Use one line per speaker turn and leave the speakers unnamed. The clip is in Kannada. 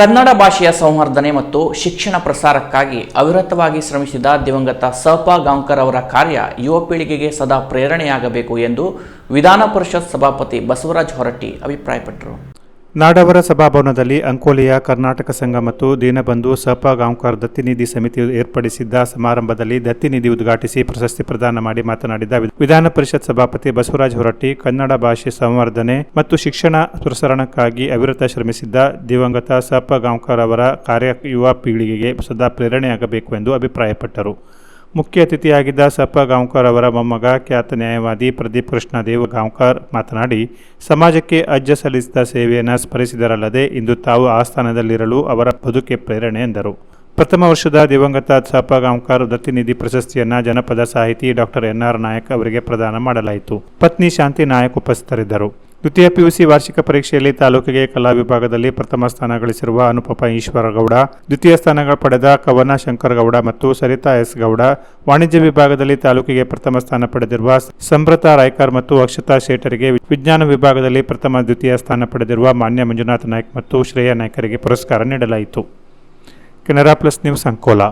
ಕನ್ನಡ ಭಾಷೆಯ ಸಂವರ್ಧನೆ ಮತ್ತು ಶಿಕ್ಷಣ ಪ್ರಸಾರಕ್ಕಾಗಿ ಅವಿರತವಾಗಿ ಶ್ರಮಿಸಿದ ದಿವಂಗತ ಸಪಾ ಗಾಂವ್ಕರ್ ಅವರ ಕಾರ್ಯ ಯುವ ಪೀಳಿಗೆಗೆ ಸದಾ ಪ್ರೇರಣೆಯಾಗಬೇಕು ಎಂದು ವಿಧಾನ ಪರಿಷತ್ ಸಭಾಪತಿ ಬಸವರಾಜ ಹೊರಟ್ಟಿ ಅಭಿಪ್ರಾಯಪಟ್ಟರು.
ನಾಡವರ ಸಭಾಭವನದಲ್ಲಿ ಅಂಕೋಲೆಯ ಕರ್ನಾಟಕ ಸಂಘ ಮತ್ತು ದೀನಬಂಧು ಸಪ ಗಾಂವ್ಕರ್ ದತ್ತಿನಿಧಿ ಸಮಿತಿ ಏರ್ಪಡಿಸಿದ್ದ ಸಮಾರಂಭದಲ್ಲಿ ದತ್ತಿನಿಧಿ ಉದ್ಘಾಟಿಸಿ ಪ್ರಶಸ್ತಿ ಪ್ರದಾನ ಮಾಡಿ ಮಾತನಾಡಿದ ವಿಧಾನ ಪರಿಷತ್ ಸಭಾಪತಿ ಬಸವರಾಜ ಹೊರಟ್ಟಿ, ಕನ್ನಡ ಭಾಷೆ ಸಂವರ್ಧನೆ ಮತ್ತು ಶಿಕ್ಷಣ ಪ್ರಸರಣಕ್ಕಾಗಿ ಅವಿರತ ಶ್ರಮಿಸಿದ್ದ ದಿವಂಗತ ಸಪ ಗಾಂವ್ಕರ್ ಅವರ ಕಾರ್ಯ ಯುವ ಪೀಳಿಗೆಗೆ ಸದಾ ಪ್ರೇರಣೆಯಾಗಬೇಕು ಎಂದು ಅಭಿಪ್ರಾಯಪಟ್ಟರು. ಮುಖ್ಯ ಅತಿಥಿಯಾಗಿದ್ದ ಸಪ್ಪ ಗಾಂವ್ಕರ್ ಅವರ ಮೊಮ್ಮಗ, ಖ್ಯಾತ ನ್ಯಾಯವಾದಿ ಪ್ರದೀಪ್ ಕೃಷ್ಣದೇವ್ ಗಾಂವ್ಕರ್ ಮಾತನಾಡಿ, ಸಮಾಜಕ್ಕೆ ಅಜ್ಜ ಸಲ್ಲಿಸಿದ ಸೇವೆಯನ್ನು ಸ್ಮರಿಸಿದರಲ್ಲದೆ ಇಂದು ತಾವು ಆ ಸ್ಥಾನದಲ್ಲಿರಲು ಅವರ ಬದುಕೆ ಪ್ರೇರಣೆ ಎಂದರು. ಪ್ರಥಮ ವರ್ಷದ ದಿವಂಗತ ಸಪ್ಪ ಗಾಂವ್ಕರ್ ದತ್ತಿನಿಧಿ ಪ್ರಶಸ್ತಿಯನ್ನು ಜನಪದ ಸಾಹಿತಿ ಡಾಕ್ಟರ್ ಎನ್ ಆರ್ ನಾಯಕ್ ಅವರಿಗೆ ಪ್ರದಾನ ಮಾಡಲಾಯಿತು. ಪತ್ನಿ ಶಾಂತಿ ನಾಯಕ್ ಉಪಸ್ಥಿತರಿದ್ದರು. ದ್ವಿತೀಯ ಪಿಯುಸಿ ವಾರ್ಷಿಕ ಪರೀಕ್ಷೆಯಲ್ಲಿ ತಾಲೂಕಿಗೆ ಕಲಾ ವಿಭಾಗದಲ್ಲಿ ಪ್ರಥಮ ಸ್ಥಾನ ಗಳಿಸಿರುವ ಅನುಪಮ ಈಶ್ವರಗೌಡ, ದ್ವಿತೀಯ ಸ್ಥಾನ ಪಡೆದ ಕವನ ಶಂಕರಗೌಡ ಮತ್ತು ಸರಿತಾ ಎಸ್ ಗೌಡ, ವಾಣಿಜ್ಯ ವಿಭಾಗದಲ್ಲಿ ತಾಲೂಕಿಗೆ ಪ್ರಥಮ ಸ್ಥಾನ ಪಡೆದಿರುವ ಸಂಭ್ರತ ರಾಯ್ಕರ್ ಮತ್ತು ಅಕ್ಷತಾ ಶೇಟರಿಗೆ ವಿಜ್ಞಾನ ವಿಭಾಗದಲ್ಲಿ ಪ್ರಥಮ ದ್ವಿತೀಯ ಸ್ಥಾನ ಪಡೆದಿರುವ ಮಾನ್ಯ ಮಂಜುನಾಥ ನಾಯ್ಕ ಮತ್ತು ಶ್ರೇಯಾ ನಾಯ್ಕರಿಗೆ ಪುರಸ್ಕಾರ ನೀಡಲಾಯಿತು. Canara plus news Ankola